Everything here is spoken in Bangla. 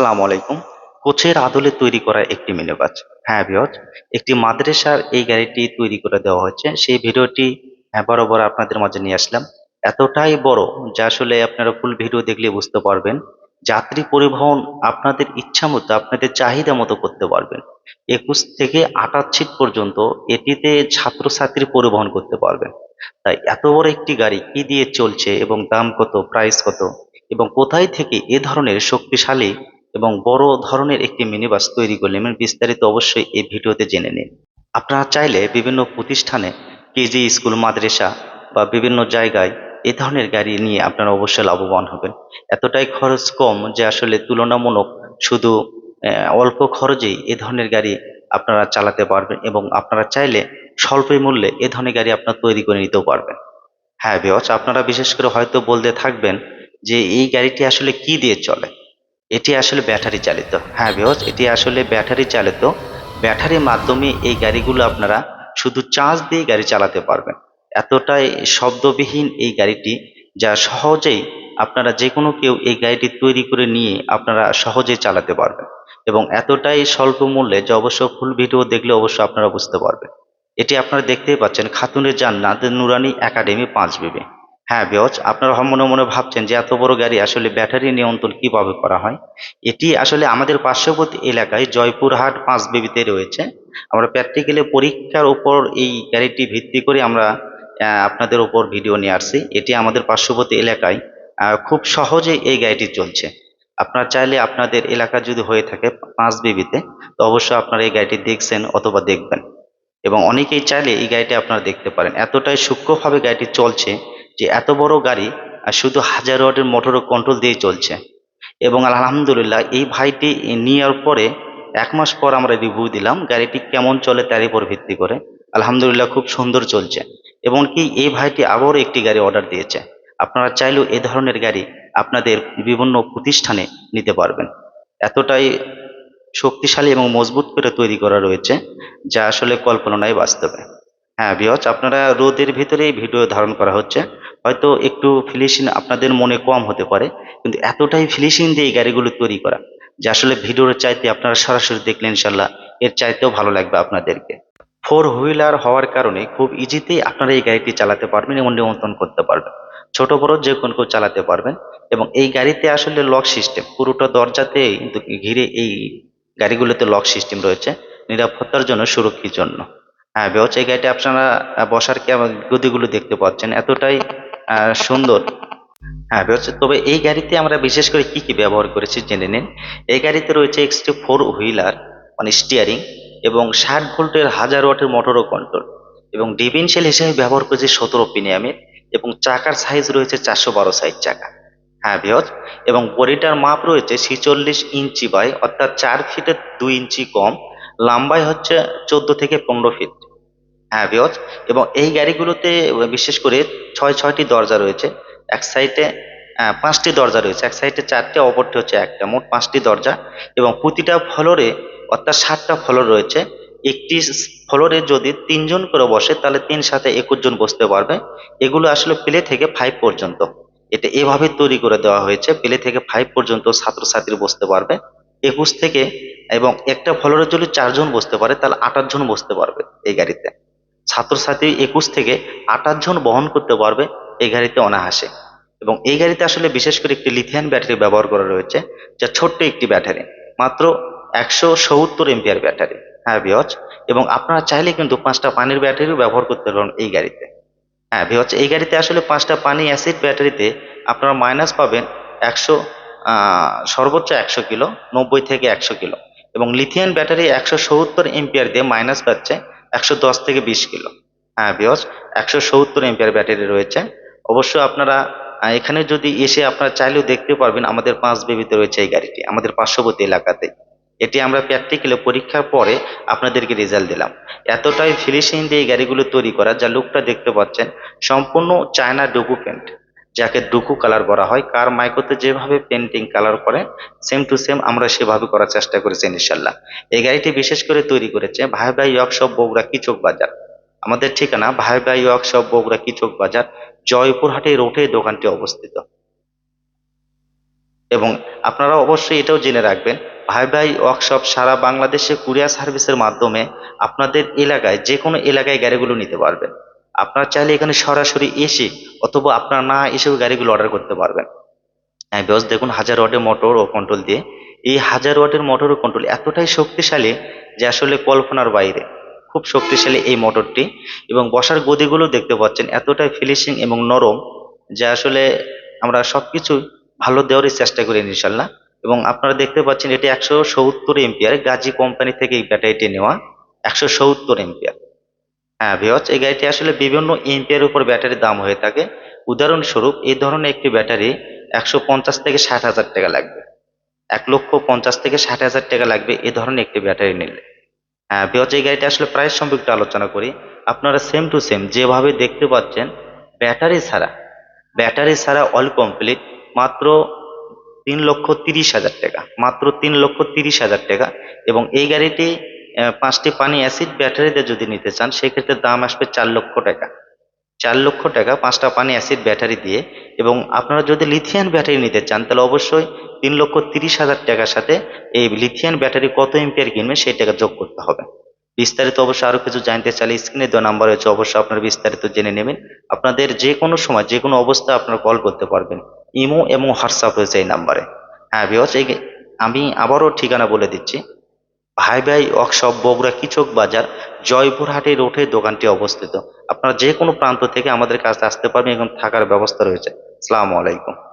আসসালামু আলাইকুম। কোচের আদলে তৈরি করা একটি মিনি বাস হ্যাঁ বিয়জ একটি মাদ্রাসার এই গাড়িটি তৈরি করে দেওয়া হয়েছে। সেই ভিডিওটি হ্যাঁ বরাবর আপনাদের মাঝে নিয়ে আসলাম। এতটাই বড় যা আসলে আপনারা ফুল ভিডিও দেখলে বুঝতে পারবেন। যাত্রী পরিবহন আপনাদের ইচ্ছা মতো, আপনাদের চাহিদা মতো করতে পারবেন। একুশ থেকে আটাশ সিট পর্যন্ত এটিতে ছাত্রছাত্রী পরিবহন করতে পারবেন। তাই এত বড় একটি গাড়ি কি দিয়ে চলছে এবং দাম কত প্রাইস কত এবং কোথায় থেকে এ ধরনের শক্তিশালী এবং বড় ধরনের একটি মিনি বাস তৈরি করলেন। বিস্তারিত অবশ্যই এই ভিডিওতে জেনে নিন। আপনারা চাইলে বিভিন্ন প্রতিষ্ঠানে কেজি, স্কুল, মাদ্রাসা বা বিভিন্ন জায়গায় এ ধরনের গাড়ি নিয়ে আপনারা অবশ্যই লাভবান হবেন। এতটাই খরচ কম যে আসলে তুলনামূলক শুধু অল্প খরচেই এ ধরনের গাড়ি আপনারা চালাতে পারবেন এবং আপনারা চাইলে স্বল্প মূল্যে এ ধরনের গাড়ি আপনারা তৈরি করে নিতেও পারবেন। হ্যাঁ বিয়স আপনারা বিশেষ করে হয়তো বলতে থাকবেন যে এই গাড়িটি আসলে কি দিয়ে চলে? এটি আসলে ব্যাটারি চালিত। হ্যাঁ বিয়স এটি আসলে ব্যাটারি চালিত। ব্যাটারির মাধ্যমে এই গাড়িগুলো আপনারা শুধু চার্জ দিয়ে গাড়ি চালাতে পারবেন। এতটাই শব্দবিহীন এই গাড়িটি যা সহজেই আপনারা যে কোনো কেউ এই গাড়িটি তৈরি করে নিয়ে আপনারা সহজেই চালাতে পারবেন। এবং এতটাই স্বল্প মূল্যে যে অবশ্য ফুল ভিডিও দেখলে অবশ্য আপনারা বুঝতে পারবেন। এটি আপনারা দেখতেই পাচ্ছেন, খাতুনের জান্নাত নুরানি একাডেমি পাঁচ বিবি। হ্যাঁ বিয়জ আপনারা মনে মনে ভাবছেন যে এত বড় গাড়ি আসলে ব্যাটারি নিয়ন্ত্রণ কীভাবে করা হয়? এটি আসলে আমাদের পার্শ্ববর্তী এলাকায় জয়পুরহাট পাঁচ বেবিতে রয়েছে। আমরা প্র্যাকটিক্যালি পরীক্ষার উপর এই গাড়িটি ভিত্তি করে আমরা আপনাদের উপর ভিডিও নিয়ে আসছি। এটি আমাদের পার্শ্ববর্তী এলাকায় খুব সহজেই এই গাড়িটি চলছে। আপনারা চাইলে আপনাদের এলাকা যদি হয়ে থাকে পাঁচ বিবিতে, তো অবশ্যই আপনারা এই গাড়িটি দেখছেন অথবা দেখবেন। এবং অনেকেই চাইলে এই গাড়িটি আপনারা দেখতে পারেন। এতটাই সূক্ষ্মভাবে গাড়িটি চলছে যে এত বড় গাড়ি আর শুধু হাজার ওয়াটের মোটর কন্ট্রোল দিয়ে চলছে। এবং আলহামদুলিল্লাহ এই ভাইটি নেওয়ার পরে এক মাস পর আমরা রিভিউ দিলাম গাড়িটি কেমন চলে তার উপর ভিত্তি করে। আলহামদুলিল্লাহ খুব সুন্দর চলছে। এবং কি এই ভাইটি আবারও একটি গাড়ি অর্ডার দিয়েছে। আপনারা চাইলেও এ ধরনের গাড়ি আপনাদের বিভিন্ন প্রতিষ্ঠানে নিতে পারবেন। এতটাই শক্তিশালী এবং মজবুত করে তৈরি করা রয়েছে, যা আসলে কল্পনায় বাস্তবে। হ্যাঁ বিহজ আপনারা রোদের ভিতরে এই ভিডিও ধারণ করা হচ্ছে। হয়তো একটু ফিনিশিং আপনাদের মনে কম হতে পারে, কিন্তু এতটাই ফিনিশিং দিয়ে এই গাড়িগুলো তৈরি করা, যে আসলে ভিডিওর চাইতে আপনারা সরাসরি দেখলে ইনশাল্লাহ এর চাইতেও ভালো লাগবে আপনাদেরকে। ফোর হুইলার হওয়ার কারণে খুব ইজিতেই আপনারা এই গাড়িটি চালাতে পারবেন এবং নিয়ন্ত্রণ করতে পারবেন। ছোট বড় যে কোনো কেউ চালাতে পারবেন এবং এই গাড়িতে আসলে লক সিস্টেম পুরোটা দরজাতে ঘিরে এই গাড়িগুলোতে লক সিস্টেম রয়েছে, নিরাপত্তার জন্য সুরক্ষির জন্য। হ্যাঁ বেহচ এই গাড়িতে আপনারা বসার গদিগুলো দেখতে পাচ্ছেন, এতটাই সুন্দর। হ্যাঁ তবে এই গাড়িতে আমরা বিশেষ করে কি কি ব্যবহার করেছি জেনে নিন। এই গাড়িতে রয়েছে এক্সটি ফোর হুইলার মানে স্টিয়ারিং এবং ষাট ভোল্টের হাজার ওয়াটের মোটরও কন্ট্রোল এবং ডিভিনশিয়াল হিসেবে ব্যবহার করেছি সতেরো প্রিমিয়ামের এবং চাকার সাইজ রয়েছে চারশো বারো সাইজ চাকা। হ্যাঁ বিহজ এবং বডিটার মাপ রয়েছে ছিচল্লিশ ইঞ্চি বাই, অর্থাৎ চার ফিটের দুই ইঞ্চি কম, লম্বাই হচ্ছে চোদ্দ থেকে পনেরো ফিট বিহজ এবং এই গাড়িগুলোতে বিশেষ করে ছয়, ছয়টি দরজা রয়েছে। এক সাইডে পাঁচটি দরজা রয়েছে। এক সাইডে চারটে, অপরটি হচ্ছে একটা, মোট পাঁচটি দরজা, এবং প্রতিটা ফ্লোরে, অর্থাৎ সাতটা ফ্লোর রয়েছে। একটি ফ্লোরে যদি তিনজন করে বসে, তাহলে তিন সাথে একুশ জন বসতে পারবে। এগুলো আসলে প্লে থেকে ফাইভ পর্যন্ত। এটা এভাবে তৈরি করে দেওয়া হয়েছে, প্লে থেকে ফাইভ পর্যন্ত ছাত্রছাত্রী বসতে পারবে। একুশ থেকে, এবং একটা ফ্লোরে যদি চারজন বসতে পারে, তাহলে আঠাশ জন বসতে পারবে এই গাড়িতে। ছাত্রছাত্রী একুশ থেকে আঠাশ জন বহন করতে পারবে এই গাড়িতে অনায়াসে। এবং এই গাড়িতে আসলে বিশেষ করে একটি লিথিয়ান ব্যাটারি ব্যবহার করা রয়েছে, যা ছোট্ট একটি ব্যাটারি মাত্র একশো সত্তর এমপিআর ব্যাটারি হ্যাঁ বিহজ এবং আপনারা চাইলে কিন্তু পাঁচটা পানির ব্যাটারিও ব্যবহার করতে পারেন এই গাড়িতে। হ্যাঁ বিহজ এই গাড়িতে আসলে পাঁচটা পানি অ্যাসিড ব্যাটারিতে আপনারা মাইনাস পাবেন একশো সর্বোচ্চ একশো কিলো, নব্বই থেকে একশো কিলো। এবং লিথিয়ান ব্যাটারি একশো সত্তর এমপিআর দিয়ে মাইনাস পাচ্ছে একশো দশ থেকে বিশ কিলো। হ্যাঁ বিয়স একশো সত্তর এমপিআর ব্যাটারি রয়েছে। অবশ্য আপনারা এখানে যদি এসে আপনারা চাইলেও দেখতে পারবেন আমাদের পাঁচ বেবিতে রয়েছে এই গাড়িটি, আমাদের পার্শ্ববর্তী এলাকাতে। এটি আমরা প্র্যাকটিক্যালি পরীক্ষার পরে আপনাদেরকে রেজাল্ট দিলাম। এতটাই ফিনিশিং দিয়ে এই গাড়িগুলো তৈরি করা, যা লুকটা দেখতে পাচ্ছেন, সম্পূর্ণ চায়না ডুকু পেন্ট যাকে ডুকু কালার করা হয়, কার মাইকোতে যেভাবে পেন্টিং কালার করে সেম টু সেম আমরা সেভাবে করার চেষ্টা করেছি ইনশাল্লাহ। এই গাড়িটি বিশেষ করে তৈরি করেছে ভাই ভাই ওয়ার্কশপ বগুড়া কিচক বাজার। আমাদের ঠিকানা ভাই ভাই ওয়ার্কশপ বগুড়া কিচক বাজার, জয়পুরহাটে রোডে দোকানটি অবস্থিত। এবং আপনারা অবশ্যই এটাও জেনে রাখবেন ভাই ভাই ওয়ার্কশপ সারা বাংলাদেশে কুরিয়ার সার্ভিসের মাধ্যমে আপনাদের এলাকায় যে কোনো এলাকায় গাড়িগুলো নিতে পারবেন। আপনারা চাইলে এখানে সরাসরি এসে অথবা আপনারা না এসেও গাড়িগুলো অর্ডার করতে পারবেন। হ্যাঁ বিকজ দেখুন হাজার ওয়াটের মোটর ও কন্ট্রোল দিয়ে। এই হাজার ওয়াটের মোটর ও কন্ট্রোল এতটাই শক্তিশালী যে আসলে কল্পনার বাইরে। খুব শক্তিশালী এই মোটরটি এবং বসার গদিগুলো দেখতে পাচ্ছেন, এতটাই ফিনিশিং এবং নরম যে আসলে আমরা সবকিছু ভালো দেওয়ারই চেষ্টা করি ইনশাল্লাহ। এবং আপনারা দেখতে পাচ্ছেন, এটি একশো সত্তর এম্পিয়ার গাজী কোম্পানি থেকে এই ব্যাটারিটি নেওয়া। একশো সত্তর এম্পিয়ার হ্যাঁ ভিওচ এই গাড়িটি আসলে বিভিন্ন এম্পিয়ার উপর ব্যাটারির দাম হয়ে থাকে। উদাহরণস্বরূপ, এই ধরনের একটি ব্যাটারি একশো পঞ্চাশ থেকে ষাট হাজার টাকা লাগবে। এক লক্ষ পঞ্চাশ থেকে ষাট হাজার টাকা লাগবে এই ধরনের একটি ব্যাটারি নিলে। হ্যাঁ বিহজ এই গাড়িটি আসলে প্রাইস সম্পর্কে আলোচনা করি। আপনারা সেম টু সেম যেভাবে দেখতে পাচ্ছেন, ব্যাটারি ছাড়া ব্যাটারি ছাড়া অল কমপ্লিট মাত্র তিন লক্ষ তিরিশ হাজার টাকা, মাত্র তিন লক্ষ তিরিশ হাজার টাকা। এবং এই গাড়িটি পাঁচটি পানি অ্যাসিড ব্যাটারিতে যদি নিতে চান, সেক্ষেত্রে দাম আসবে চার লক্ষ টাকা। চার লক্ষ টাকা পাঁচটা পানি অ্যাসিড ব্যাটারি দিয়ে এবং আপনারা যদি লিথিয়াম ব্যাটারি নিতে চান, তাহলে অবশ্যই তিন লক্ষ তিরিশ হাজার টাকার সাথে এই লিথিয়াম ব্যাটারি কত এম্পিয়ার কিনবে সেই টাকা যোগ করতে হবে। বিস্তারিত অবশ্যই আরও কিছু জানতে চাইলে স্ক্রিনে দেওয়া নাম্বার রয়েছে, অবশ্যই আপনারা বিস্তারিত জেনে নেবেন। আপনাদের যে কোনো সময়, যে কোনো অবস্থায় আপনারা কল করতে পারবেন। ইমো এবং হোয়াটসঅ্যাপ রয়েছে এই নাম্বারে। হ্যাঁ বিহস আমি আবারও ঠিকানা বলে দিচ্ছি। ভাই ভাই, ওয়ার্কশপ, বগুড়া কিচক বাজার জয়পুরহাটের রোডে দোকানটি অবস্থিত। আপনারা যে কোনো প্রান্ত থেকে আমাদের কাছে আসতে পারবেন এবং থাকার ব্যবস্থা রয়েছে। আসসালামু আলাইকুম।